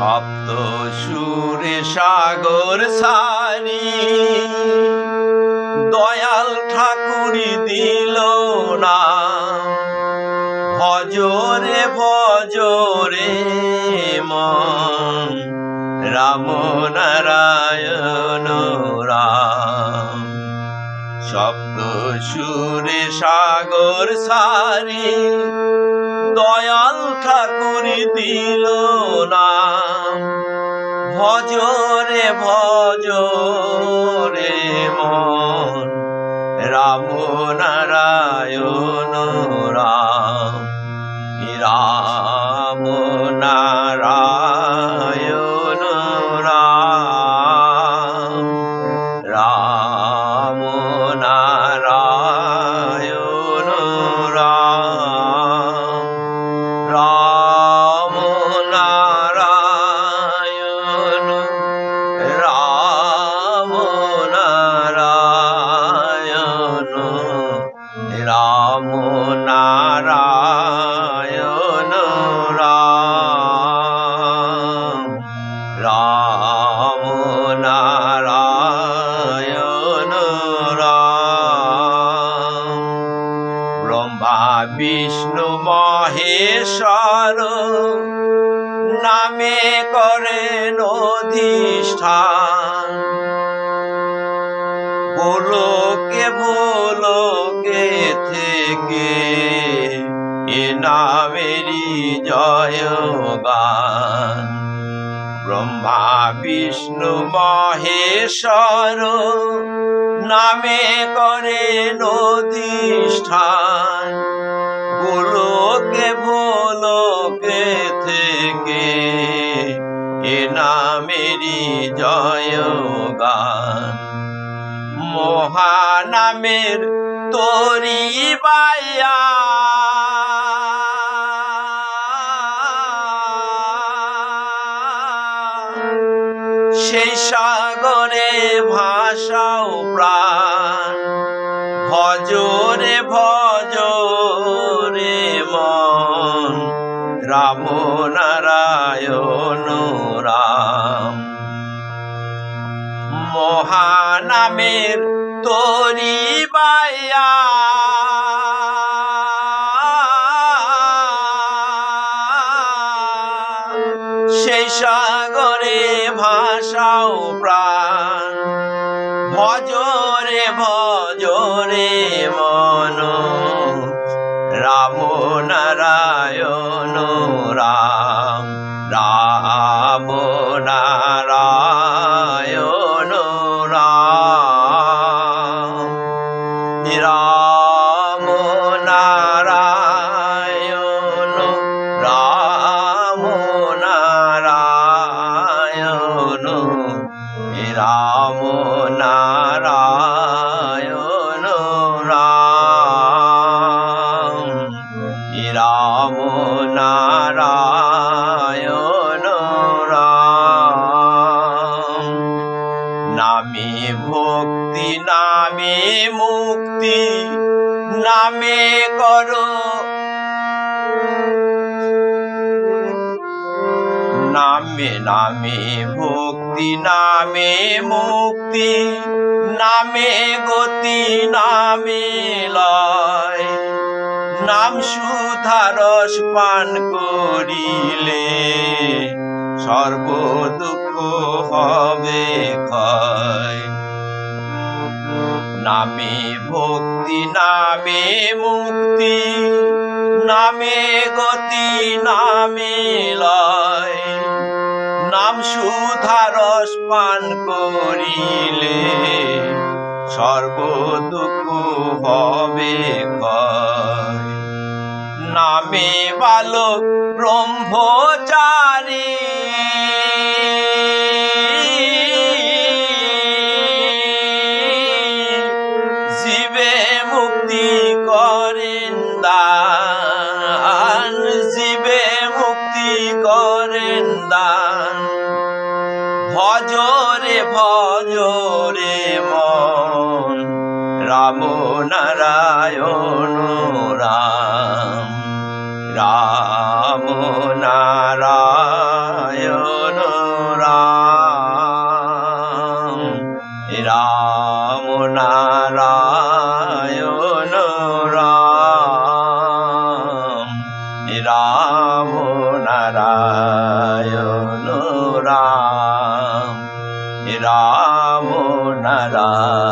সপ্ত সুরে সাগর সারি দয়াল ঠাকুরি দিল না। ভজরে ভজরে মন, রাম নারায়ণ রাম। সপ্ত সুরে সাগর সারি দয়াল ঠাকুর দিল না। ভজরে ভজরে মন। রাম নারায়ণ নারায়ণ রাম। রাম নারায়ণ বিষ্ণু মহেশ্বর নামে করেন অধিষ্ঠান। বলোকে ভোলোকে থেকে এ নামেরই জয় গান। ব্রহ্মা, বিষ্ণু, মহেশ্বর নামে করে নদীষ্ঠান গোলকে ভোলকে থেকে এ নামেরই জয় গান। মহানামের তরি বাইয়া সেই সাগরে ভাষাও প্রাণ। ভজরে ভজরে মন। রাম নারায়ণ রাম। মহানামের তরি বাইয়া। সেই সাগরে ভাষাও প্রাণ। ভজরে ভজরে মন নামে ভক্তি, নামে মুক্তি, নামে করো। নামে নামে ভক্তি, নামে মুক্তি, নামে গতি, নামে লয়। নাম সুধারস পান করিলে সর্ব দুঃখ হবে নামে ভক্তি, নামে মুক্তি, নামে গতি, নামে লয়। নাম সুধারস পান করিলে সর্ব দুঃখ হবে নামে বালক, ব্রহ্মচারী দান ভজরে ভজরে মন রাম নারায়ণ রাম। রাম নারায়ণ রাম নারায়ণ राम रामो न राम